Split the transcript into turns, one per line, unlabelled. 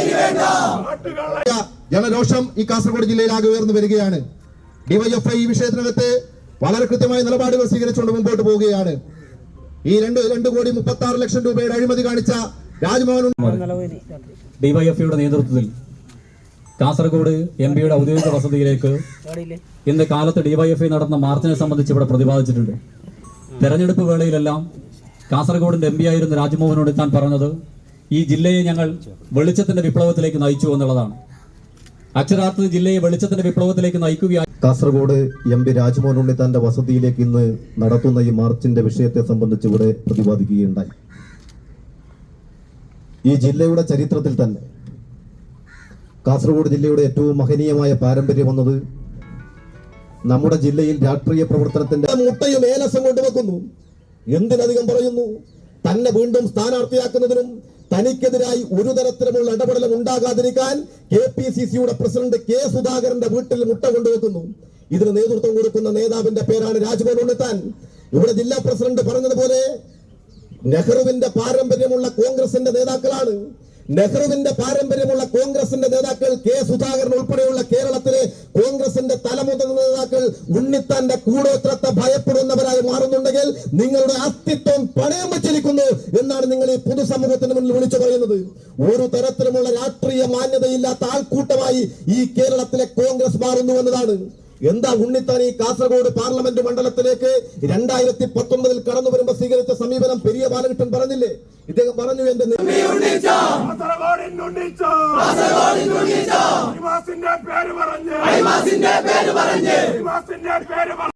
ഇനി വേണ്ട
ജനരോഷം ഈ കാസർഗോഡ് ജില്ലയിലാകെ ഉയർന്നു വരികയാണ്. ഡിവൈഎഫ്ഐ ഈ വിഷയത്തിനകത്ത് വളരെ കൃത്യമായ നിലപാടുകൾ സ്വീകരിച്ചുകൊണ്ട് മുമ്പോട്ട് പോവുകയാണ്. ഈ രണ്ട് രണ്ട് കോടി മുപ്പത്തി ആറ് ലക്ഷം രൂപയുടെ അഴിമതി കാണിച്ച രാജ്മോഹൻ
ഡിവൈഎഫ്ഐയുടെ നേതൃത്വത്തിൽ കാസർഗോഡ് എം പിയുടെ ഔദ്യോഗിക വസതിയിലേക്ക് ഇന്ന് കാലത്ത് ഡിവൈഎഫ്ഐ നടന്ന മാർച്ചിനെ സംബന്ധിച്ച് ഇവിടെ പ്രതിപാദിച്ചിട്ടുണ്ട്. തെരഞ്ഞെടുപ്പ് വേളയിലെല്ലാം കാസർഗോഡിന്റെ എം പി ആയിരുന്ന രാജ്മോഹനോട് താൻ പറഞ്ഞത് ഈ ജില്ലയെ ഞങ്ങൾ വെളിച്ചത്തിന്റെ വിപ്ലവത്തിലേക്ക് നയിച്ചു എന്നുള്ളതാണ്. അക്ഷരാർത്ഥത്തിൽ ജില്ലയെ വെളിച്ചത്തിന്റെ വിപ്ലവത്തിലേക്ക് നയിക്കുകയായി
കാസർഗോഡ് എം പി രാജ്മോഹൻ ഉണ്ണിത്താന്റെ വസതിയിലേക്ക് ഇന്ന് നടത്തുന്ന ഈ മാർച്ചിന്റെ വിഷയത്തെ സംബന്ധിച്ച് ഇവിടെ പ്രതിപാദിക്കുകയുണ്ടായി. ഈ ജില്ലയുടെ ചരിത്രത്തിൽ തന്നെ കാസർഗോഡ് ജില്ലയുടെ ഏറ്റവും മഹനീയമായ പാരമ്പര്യം വന്നത് നമ്മുടെ ജില്ലയിൽ രാഷ്ട്രീയ പ്രവർത്തനത്തിന്റെ മുട്ടയും ഏലസം കൊണ്ടുവെക്കുന്നു. എന്തിനധികം പറയുന്നു? തന്നെ വീണ്ടും സ്ഥാനാർത്ഥിയാക്കുന്നതിനും തനിക്കെതിരായി ഒരു തരത്തിലുമുള്ള ഇടപെടലും ഉണ്ടാകാതിരിക്കാൻ കെ പി സി സിയുടെ പ്രസിഡന്റ് കെ സുധാകരന്റെ വീട്ടിൽ മുട്ട കൊണ്ടുവെക്കുന്നു. ഇതിന് നേതൃത്വം കൊടുക്കുന്ന നേതാവിന്റെ പേരാണ് രാജ്ഭവൻ ഉണ്ണിത്താൻ. ഇവിടെ ജില്ലാ പ്രസിഡന്റ് പറഞ്ഞതുപോലെ നെഹ്റുവിന്റെ പാരമ്പര്യമുള്ള കോൺഗ്രസിന്റെ നേതാക്കളാണ്. നെഹ്റുവിന്റെ പാരമ്പര്യമുള്ള കോൺഗ്രസിന്റെ നേതാക്കൾ കെ സുധാകരൻ ഉൾപ്പെടെയുള്ള കേരളത്തിലെ കോൺഗ്രസിന്റെ തലമുതിർന്ന നേതാക്കൾ ഉണ്ണിത്താന്റെ കൂടോത്രത്തെ ഭയപ്പെടുന്നവരായി മാറുന്നുണ്ടെങ്കിൽ നിങ്ങളുടെ അസ്തിത്വം പണയം വച്ചിരിക്കുന്നു എന്നാണ് നിങ്ങൾ ഈ പൊതുസമൂഹത്തിന് മുന്നിൽ വിളിച്ചു പറയുന്നത്. ഒരു തരത്തിലുമുള്ള രാഷ്ട്രീയ മാന്യതയില്ലാത്ത ആൾക്കൂട്ടമായി ഈ കേരളത്തിലെ കോൺഗ്രസ് മാറുന്നു എന്നതാണ്. എന്താ ഉണ്ണിത്താൻ ഈ കാസർഗോഡ് പാർലമെന്റ് മണ്ഡലത്തിലേക്ക് രണ്ടായിരത്തി പത്തൊൻപതിൽ കടന്നു വരുമ്പോൾ സ്വീകരിച്ച സമീപനം പെരിയ ബാലകൃഷ്ണൻ പറഞ്ഞില്ലേ? ഇദ്ദേഹം പറഞ്ഞു എന്റെ
പേര് പറഞ്ഞ്
പേര് പറഞ്ഞ്
നിവാസിന്റെ പേര് പറഞ്ഞ്